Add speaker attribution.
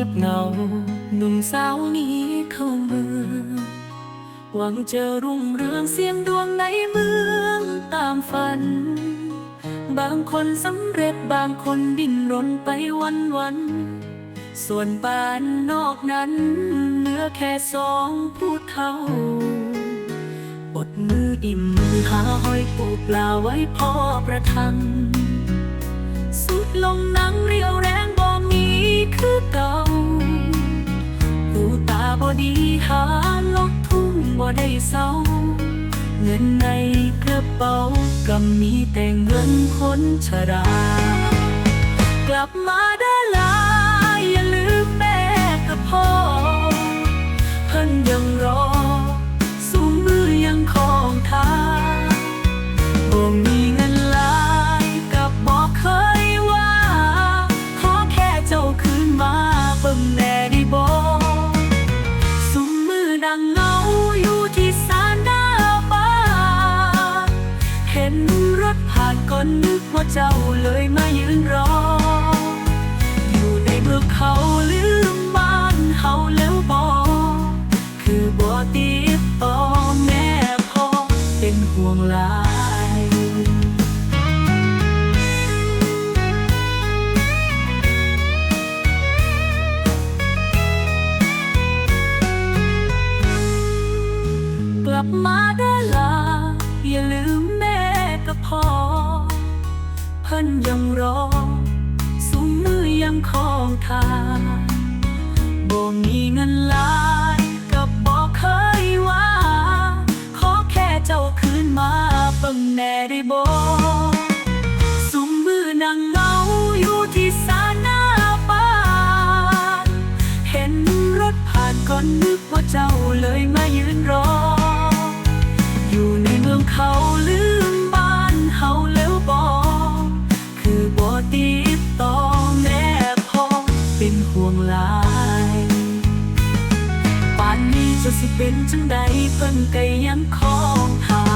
Speaker 1: นุ่มสาวนี้เข้าเมืองหวังจะรุ่งเรืองเสียงดวงในเมืองตามฝัน บางคนสำเร็จบางคนดิ้นรนไปวันวัน ส่วนบ้านนอกนั้นเหลือแค่สองผู้เท่าอดมืออิ่มมือหาหอยปูปลาไว้พอประทัง สุดลงนังเรียวแรงบ่มีคือเก่า ดีหาลกทุ่งบ่ได้เศร้า เงินในกระเป๋าก็มีแต่เงินคนชรา กลับมาได้ จ้าเลยมายืนรอ อยู่ในเมืองเขาลืมบ้านเฮาแล้วบ่คือบ่ติดต่อแม่พ่อเป็นห่วงหลายกลับมาได้ลาอย่าลืมแม่กับพ่อ พิ่นยังรอสูงมือยังคองทางบ่มีเงินหลายกับบอกเคยว่า ขอแค่เจ้าคืนมาเบิ่งแน่ได้บ่สูงมือนั่งเงาอยู่ที่ศาลหน้าบ้านเห็นรถผ่านก็นึกว่าเจ้าเลยมายืน จะสิเป็นจังใดเพิ่นก็ยังคองหา